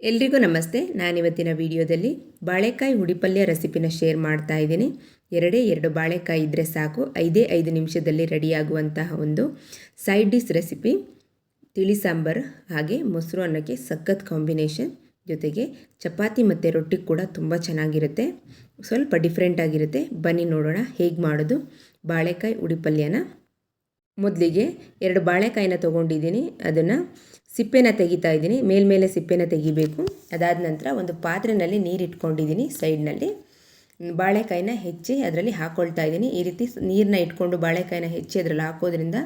ಎಲ್ರಿಗೂ ನಮಸ್ತೆ. ನಾನಿವತ್ತಿನ ವಿಡಿಯೋದಲ್ಲಿ ಬಾಳೆಕಾಯಿ ಹುಡಿಪಲ್ಯ ರೆಸಿಪಿನ ಶೇರ್ ಮಾಡ್ತಾ ಇದ್ದೀನಿ. ಎರಡೇ ಎರಡು ಬಾಳೆಕಾಯಿ ಇದ್ದರೆ ಸಾಕು. ಐದೇ ಐದು ನಿಮಿಷದಲ್ಲಿ ರೆಡಿಯಾಗುವಂತಹ ಒಂದು ಸೈಡ್ ಡಿಶ್ ರೆಸಿಪಿ. ತಿಳಿ ಸಾಂಬಾರು, ಹಾಗೆ ಮೊಸರು ಅನ್ನಕ್ಕೆ ಸಖತ್ ಕಾಂಬಿನೇಷನ್. ಜೊತೆಗೆ ಚಪಾತಿ ಮತ್ತು ರೊಟ್ಟಿ ಕೂಡ ತುಂಬ ಚೆನ್ನಾಗಿರುತ್ತೆ. ಸ್ವಲ್ಪ ಡಿಫ್ರೆಂಟ್ ಆಗಿರುತ್ತೆ. ಬನ್ನಿ ನೋಡೋಣ ಹೇಗೆ ಮಾಡೋದು. ಬಾಳೆಕಾಯಿ ಉಡಿಪಲ್ಯನ ಮೊದಲಿಗೆ ಎರಡು ಬಾಳೆಕಾಯಿನ ತೊಗೊಂಡಿದ್ದೀನಿ. ಅದನ್ನು ಸಿಪ್ಪೆನ ತೆಗಿತಾ ಇದ್ದೀನಿ. ಮೇಲ್ಮೇಲೆ ಸಿಪ್ಪೆನ ತೆಗಿಬೇಕು. ಅದಾದ ನಂತರ ಒಂದು ಪಾತ್ರೆಯಲ್ಲಿ ನೀರು ಇಟ್ಕೊಂಡಿದ್ದೀನಿ ಸೈಡ್ನಲ್ಲಿ. ಬಾಳೆಕಾಯಿನ ಹೆಚ್ಚಿ ಅದರಲ್ಲಿ ಹಾಕ್ಕೊಳ್ತಾ ಇದ್ದೀನಿ. ಈ ರೀತಿ ನೀರನ್ನ ಇಟ್ಕೊಂಡು ಬಾಳೆಕಾಯಿನ ಹೆಚ್ಚಿ ಅದರಲ್ಲಿ ಹಾಕೋದ್ರಿಂದ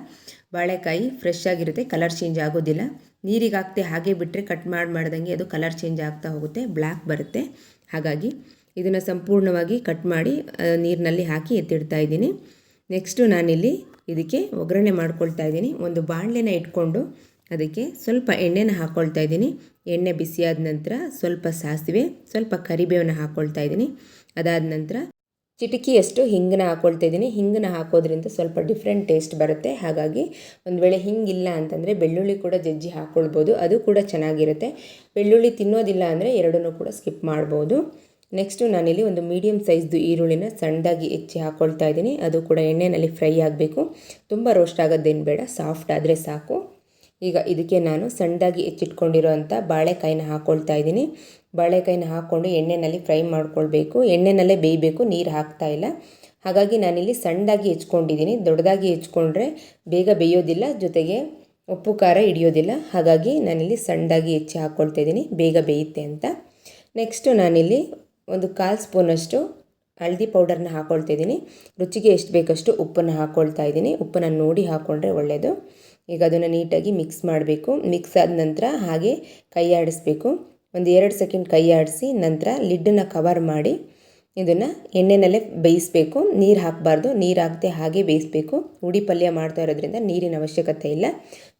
ಬಾಳೆಕಾಯಿ ಫ್ರೆಶ್ ಆಗಿರುತ್ತೆ. ಕಲರ್ ಚೇಂಜ್ ಆಗೋದಿಲ್ಲ. ನೀರಿಗೆ ಹಾಕ್ತೆ ಹಾಗೆ ಬಿಟ್ಟರೆ ಕಟ್ ಮಾಡಿ ಮಾಡ್ದಂಗೆ ಅದು ಕಲರ್ ಚೇಂಜ್ ಆಗ್ತಾ ಹೋಗುತ್ತೆ. ಬ್ಲ್ಯಾಕ್ ಬರುತ್ತೆ. ಹಾಗಾಗಿ ಇದನ್ನು ಸಂಪೂರ್ಣವಾಗಿ ಕಟ್ ಮಾಡಿ ನೀರಿನಲ್ಲಿ ಹಾಕಿ ಎತ್ತಿಡ್ತಾ ಇದ್ದೀನಿ. ನೆಕ್ಸ್ಟು ನಾನಿಲ್ಲಿ ಇದಕ್ಕೆ ಒಗ್ಗರಣೆ ಮಾಡ್ಕೊಳ್ತಾ ಇದ್ದೀನಿ. ಒಂದು ಬಾಣಲೆನ ಇಟ್ಕೊಂಡು ಅದಕ್ಕೆ ಸ್ವಲ್ಪ ಎಣ್ಣೆನ ಹಾಕ್ಕೊಳ್ತಾ ಇದ್ದೀನಿ. ಎಣ್ಣೆ ಬಿಸಿಯಾದ ನಂತರ ಸ್ವಲ್ಪ ಸಾಸಿವೆ, ಸ್ವಲ್ಪ ಕರಿಬೇವನ್ನ ಹಾಕ್ಕೊಳ್ತಾ ಇದ್ದೀನಿ. ಅದಾದ ನಂತರ ಚಿಟಕಿಯಷ್ಟು ಹಿಂಗನ್ನ ಹಾಕ್ಕೊಳ್ತಾ ಇದ್ದೀನಿ. ಹಿಂಗನ್ನ ಹಾಕೋದ್ರಿಂದ ಸ್ವಲ್ಪ ಡಿಫ್ರೆಂಟ್ ಟೇಸ್ಟ್ ಬರುತ್ತೆ. ಹಾಗಾಗಿ ಒಂದು ವೇಳೆ ಹಿಂಗಿಲ್ಲ ಅಂತಂದರೆ ಬೆಳ್ಳುಳ್ಳಿ ಕೂಡ ಜಜ್ಜಿ ಹಾಕ್ಕೊಳ್ಬೋದು ಅದು ಕೂಡ ಚೆನ್ನಾಗಿರುತ್ತೆ. ಬೆಳ್ಳುಳ್ಳಿ ತಿನ್ನೋದಿಲ್ಲ ಅಂದರೆ ಎರಡನ್ನೂ ಕೂಡ ಸ್ಕಿಪ್ ಮಾಡ್ಬೋದು. ನೆಕ್ಸ್ಟು ನಾನಿಲ್ಲಿ ಒಂದು ಮೀಡಿಯಮ್ ಸೈಜ್ದು ಈರುಳ್ಳಿನ ಸಣ್ಣದಾಗಿ ಹೆಚ್ಚಿ ಹಾಕ್ಕೊಳ್ತಾ ಇದ್ದೀನಿ. ಅದು ಕೂಡ ಎಣ್ಣೆಯಲ್ಲಿ ಫ್ರೈ ಆಗಬೇಕು. ತುಂಬ ರೋಸ್ಟ್ ಆಗೋದೇನು ಬೇಡ ಸಾಫ್ಟ್ ಆದರೆ ಸಾಕು. ಈಗ ಇದಕ್ಕೆ ನಾನು ಸಣ್ಣದಾಗಿ ಹೆಚ್ಚಿಟ್ಕೊಂಡಿರೋ ಅಂಥ ಬಾಳೆಕಾಯಿನ ಹಾಕ್ಕೊಳ್ತಾ ಇದ್ದೀನಿ. ಬಾಳೆಕಾಯಿನ ಹಾಕ್ಕೊಂಡು ಎಣ್ಣೆಯಲ್ಲಿ ಫ್ರೈ ಮಾಡ್ಕೊಳ್ಬೇಕು. ಎಣ್ಣೆನಲ್ಲೇ ಬೇಯಬೇಕು, ನೀರು ಹಾಕ್ತಾ ಇಲ್ಲ. ಹಾಗಾಗಿ ನಾನಿಲ್ಲಿ ಸಣ್ಣದಾಗಿ ಹೆಚ್ಕೊಂಡಿದ್ದೀನಿ. ದೊಡ್ಡದಾಗಿ ಹೆಚ್ಕೊಂಡ್ರೆ ಬೇಗ ಬೇಯೋದಿಲ್ಲ, ಜೊತೆಗೆ ಉಪ್ಪು, ಖಾರ ಹಿಡಿಯೋದಿಲ್ಲ. ಹಾಗಾಗಿ ನಾನಿಲ್ಲಿ ಸಣ್ಣದಾಗಿ ಹೆಚ್ಚಿ ಹಾಕ್ಕೊಳ್ತಾ ಇದ್ದೀನಿ. ಬೇಗ ಬೇಯುತ್ತೆ ಅಂತ. ನೆಕ್ಸ್ಟು ನಾನಿಲ್ಲಿ ಒಂದು ಕಾಲು ಸ್ಪೂನಷ್ಟು ಹಳದಿ ಪೌಡರ್ನ ಹಾಕ್ಕೊಳ್ತಾ ಇದ್ದೀನಿ. ರುಚಿಗೆ ಎಷ್ಟು ಬೇಕಷ್ಟು ಉಪ್ಪನ್ನು ಹಾಕ್ಕೊಳ್ತಾ ಇದ್ದೀನಿ. ಉಪ್ಪನ್ನು ನೋಡಿ ಹಾಕ್ಕೊಂಡ್ರೆ ಒಳ್ಳೆಯದು ಈಗ ಅದನ್ನು ನೀಟಾಗಿ ಮಿಕ್ಸ್ ಮಾಡಬೇಕು. ಮಿಕ್ಸ್ ಆದ ನಂತರ ಹಾಗೆ ಕೈ ಆಡಿಸ್ಬೇಕು. ಒಂದು ಎರಡು ಸೆಕೆಂಡ್ ಕೈ ಆಡಿಸಿ ನಂತರ ಲಿಡ್ಡನ್ನು ಕವರ್ ಮಾಡಿ ಇದನ್ನು ಎಣ್ಣೆನಲ್ಲೇ ಬೇಯಿಸಬೇಕು. ನೀರು ಹಾಕಬಾರ್ದು. ನೀರು ಹಾಕದೆ ಹಾಗೆ ಬೇಯಿಸಬೇಕು. ಉಡಿ ಪಲ್ಯ ಮಾಡ್ತಾ ಇರೋದ್ರಿಂದ ನೀರಿನ ಅವಶ್ಯಕತೆ ಇಲ್ಲ.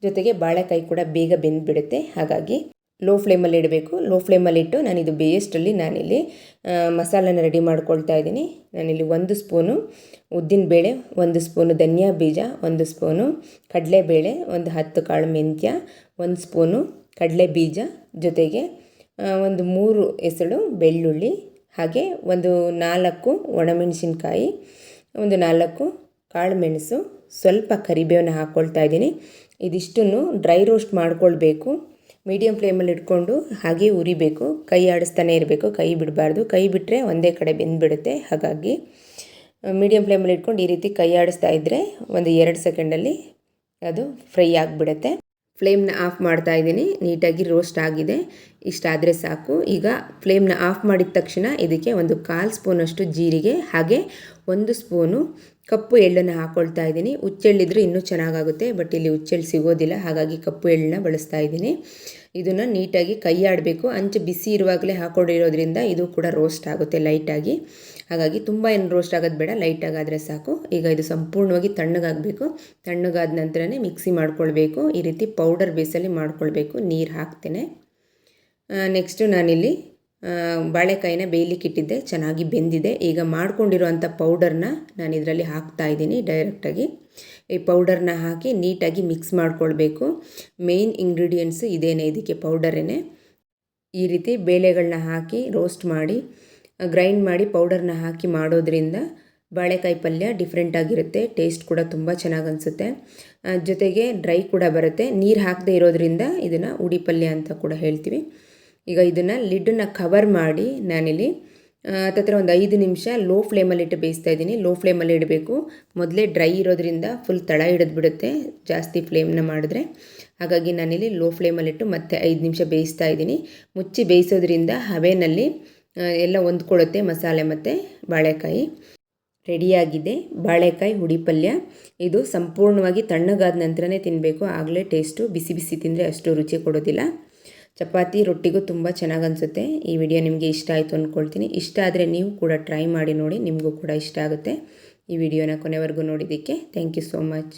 ಜೊತೆಗೆ ಬಾಳೆಕಾಯಿ ಕೂಡ ಬೇಗ ಬೆಂದುಬಿಡುತ್ತೆ. ಹಾಗಾಗಿ ಲೋ ಫ್ಲೇಮಲ್ಲಿ ಇಡಬೇಕು. ಲೋ ಫ್ಲೇಮಲ್ಲಿ ಇಟ್ಟು ನಾನಿದು ಬೇಯಿಸ್ಟಲ್ಲಿ ನಾನಿಲ್ಲಿ ಮಸಾಲನ ರೆಡಿ ಮಾಡ್ಕೊಳ್ತಾ ಇದ್ದೀನಿ. ನಾನಿಲ್ಲಿ ಒಂದು ಸ್ಪೂನು ಉದ್ದಿನ ಬೇಳೆ, ಒಂದು ಸ್ಪೂನು ಧನಿಯಾ ಬೀಜ, ಒಂದು ಸ್ಪೂನು ಕಡಲೆಬೇಳೆ, ಒಂದು ಹತ್ತು ಕಾಳು ಮೆಂತ್ಯ, ಒಂದು ಸ್ಪೂನು ಕಡಲೆ ಬೀಜ ಜೊತೆಗೆ ಒಂದು ಮೂರು ಎಸಳು ಬೆಳ್ಳುಳ್ಳಿ, ಹಾಗೆ ಒಂದು ನಾಲ್ಕು ಒಣಮೆಣಸಿನ್ಕಾಯಿ, ಒಂದು ನಾಲ್ಕು ಕಾಳು ಮೆಣಸು, ಸ್ವಲ್ಪ ಕರಿಬೇವನ್ನ ಹಾಕ್ಕೊಳ್ತಾ ಇದ್ದೀನಿ. ಇದಿಷ್ಟನ್ನು ಡ್ರೈ ರೋಸ್ಟ್ ಮಾಡ್ಕೊಳ್ಬೇಕು. ಮೀಡಿಯಮ್ ಫ್ಲೇಮಲ್ಲಿ ಇಟ್ಕೊಂಡು ಹಾಗೆ ಉರಿಬೇಕು. ಕೈ ಆಡಿಸ್ತಾನೆ ಇರಬೇಕು. ಕೈ ಬಿಡಬಾರ್ದು. ಕೈ ಬಿಟ್ಟರೆ ಒಂದೇ ಕಡೆ ಬೆಂದುಬಿಡುತ್ತೆ. ಹಾಗಾಗಿ ಮೀಡಿಯಂ ಫ್ಲೇಮಲ್ಲಿ ಇಟ್ಕೊಂಡು ಈ ರೀತಿ ಕೈ ಆಡಿಸ್ತಾ ಇದ್ದರೆ ಒಂದು ಎರಡು ಸೆಕೆಂಡಲ್ಲಿ ಅದು ಫ್ರೈ ಆಗಿಬಿಡುತ್ತೆ. ಫ್ಲೇಮ್ನ ಆಫ್ ಮಾಡ್ತಾ ಇದ್ದೀನಿ. ನೀಟಾಗಿ ರೋಸ್ಟ್ ಆಗಿದೆ. ಇಷ್ಟಾದರೆ ಸಾಕು. ಈಗ ಫ್ಲೇಮ್ನ ಆಫ್ ಮಾಡಿದ ತಕ್ಷಣ ಇದಕ್ಕೆ ಒಂದು ಕಾಲು ಸ್ಪೂನಷ್ಟು ಜೀರಿಗೆ, ಹಾಗೆ ಒಂದು ಸ್ಪೂನು ಕಪ್ಪು ಎಳ್ಳನ್ನು ಹಾಕ್ಕೊಳ್ತಾ ಇದ್ದೀನಿ. ಹುಚ್ಚೆಳ್ಳಿದ್ರೆ ಇನ್ನೂ ಚೆನ್ನಾಗಾಗುತ್ತೆ, ಬಟ್ ಇಲ್ಲಿ ಹುಚ್ಚೆಳ್ಳು ಸಿಗೋದಿಲ್ಲ. ಹಾಗಾಗಿ ಕಪ್ಪು ಎಳ್ಳನ್ನ ಬಳಸ್ತಾ ಇದ್ದೀನಿ. ಇದನ್ನು ನೀಟಾಗಿ ಕೈ ಆಡಬೇಕು ಅಂಚು ಬಿಸಿ ಇರುವಾಗಲೇ ಹಾಕೊಂಡಿರೋದ್ರಿಂದ ಇದು ಕೂಡ ರೋಸ್ಟ್ ಆಗುತ್ತೆ ಲೈಟಾಗಿ. ಹಾಗಾಗಿ ತುಂಬ ಏನು ರೋಸ್ಟ್ ಆಗೋದು ಬೇಡ ಲೈಟಾಗಾದರೆ ಸಾಕು. ಈಗ ಇದು ಸಂಪೂರ್ಣವಾಗಿ ತಣ್ಣಗಾಗಬೇಕು. ತಣ್ಣಗಾದ ನಂತರನೇ ಮಿಕ್ಸಿ ಮಾಡ್ಕೊಳ್ಬೇಕು. ಈ ರೀತಿ ಪೌಡರ್ ಬೇಸಲ್ಲಿ ಮಾಡ್ಕೊಳ್ಬೇಕು. ನೀರು ಹಾಕ್ತೇನೆ. ನೆಕ್ಸ್ಟು ನಾನಿಲ್ಲಿ ಬಾಳೆಕಾಯಿನ ಬೇಯಲಿಕ್ಕೆ ಇಟ್ಟಿದ್ದೆ. ಚೆನ್ನಾಗಿ ಬೆಂದಿದೆ. ಈಗ ಮಾಡ್ಕೊಂಡಿರೋವಂಥ ಪೌಡರ್ನ ನಾನು ಇದರಲ್ಲಿ ಹಾಕ್ತಾ ಇದ್ದೀನಿ ಡೈರೆಕ್ಟಾಗಿ ಈ ಪೌಡರ್ನ ಹಾಕಿ ನೀಟಾಗಿ ಮಿಕ್ಸ್ ಮಾಡ್ಕೊಳ್ಬೇಕು. ಮೇಯ್ನ್ ಇಂಗ್ರೀಡಿಯೆಂಟ್ಸು ಇದೇನೆ, ಇದಕ್ಕೆ ಪೌಡರೇನೆ ಈ ರೀತಿ ಬೇಳೆಗಳನ್ನ ಹಾಕಿ ರೋಸ್ಟ್ ಮಾಡಿ ಗ್ರೈಂಡ್ ಮಾಡಿ ಪೌಡರ್ನ ಹಾಕಿ ಮಾಡೋದ್ರಿಂದ ಬಾಳೆಕಾಯಿ ಪಲ್ಯ ಡಿಫ್ರೆಂಟ್ ಆಗಿರುತ್ತೆ ಟೇಸ್ಟ್ ಕೂಡ ತುಂಬ ಚೆನ್ನಾಗಿ ಅನಿಸುತ್ತೆ. ಜೊತೆಗೆ ಡ್ರೈ ಕೂಡ ಬರುತ್ತೆ. ನೀರು ಹಾಕದೇ ಇರೋದ್ರಿಂದ ಇದನ್ನು ಉಡಿ ಪಲ್ಯ ಅಂತ ಕೂಡ ಹೇಳ್ತೀವಿ. ಈಗ ಇದನ್ನು ಲಿಡ್ಡನ್ನು ಕವರ್ ಮಾಡಿ ನಾನಿಲ್ಲಿ ಹತ್ತತ್ರ ಒಂದು ಐದು ನಿಮಿಷ ಲೋ ಫ್ಲೇಮಲ್ಲಿಟ್ಟು ಬೇಯಿಸ್ತಾ ಇದ್ದೀನಿ. ಲೋ ಫ್ಲೇಮಲ್ಲಿ ಇಡಬೇಕು. ಮೊದಲೇ ಡ್ರೈ ಇರೋದ್ರಿಂದ ಫುಲ್ ತಳ ಹಿಡಿದು ಬಿಡುತ್ತೆ, ಜಾಸ್ತಿ ಫ್ಲೇಮ್ನ ಮಾಡಿದ್ರೆ. ಹಾಗಾಗಿ ನಾನಿಲ್ಲಿ ಲೋ ಫ್ಲೇಮಲ್ಲಿಟ್ಟು ಮತ್ತೆ ಐದು ನಿಮಿಷ ಬೇಯಿಸ್ತಾ ಇದ್ದೀನಿ. ಮುಚ್ಚಿ ಬೇಯಿಸೋದ್ರಿಂದ ಹವೆನಲ್ಲಿ ಎಲ್ಲ ಹೊಂದ್ಕೊಳ್ಳುತ್ತೆ ಮಸಾಲೆ ಮತ್ತು ಬಾಳೆಕಾಯಿ. ರೆಡಿಯಾಗಿದೆ. ಬಾಳೆಕಾಯಿ ಹುಡಿ ಪಲ್ಯ ಇದು ಸಂಪೂರ್ಣವಾಗಿ ತಣ್ಣಗಾದ ನಂತರನೇ ತಿನ್ನಬೇಕು ಆಗಲೇ ಟೇಸ್ಟು ಬಿಸಿ ಬಿಸಿ ತಿಂದರೆ ಅಷ್ಟು ರುಚಿ ಕೊಡೋದಿಲ್ಲ. ಚಪಾತಿ ರೊಟ್ಟಿಗೂ ತುಂಬ ಚೆನ್ನಾಗಿ ಅನಿಸುತ್ತೆ. ಈ ವಿಡಿಯೋ ನಿಮಗೆ ಇಷ್ಟ ಆಯಿತು ಅಂದ್ಕೊಳ್ತೀನಿ ಇಷ್ಟ ಆದರೆ ನೀವು ಕೂಡ ಟ್ರೈ ಮಾಡಿ ನೋಡಿ, ನಿಮಗೂ ಕೂಡ ಇಷ್ಟ ಆಗುತ್ತೆ ಈ ವಿಡಿಯೋನ ಕೊನೆವರೆಗೂ ನೋಡಿದ್ದಕ್ಕೆ. Thank you so much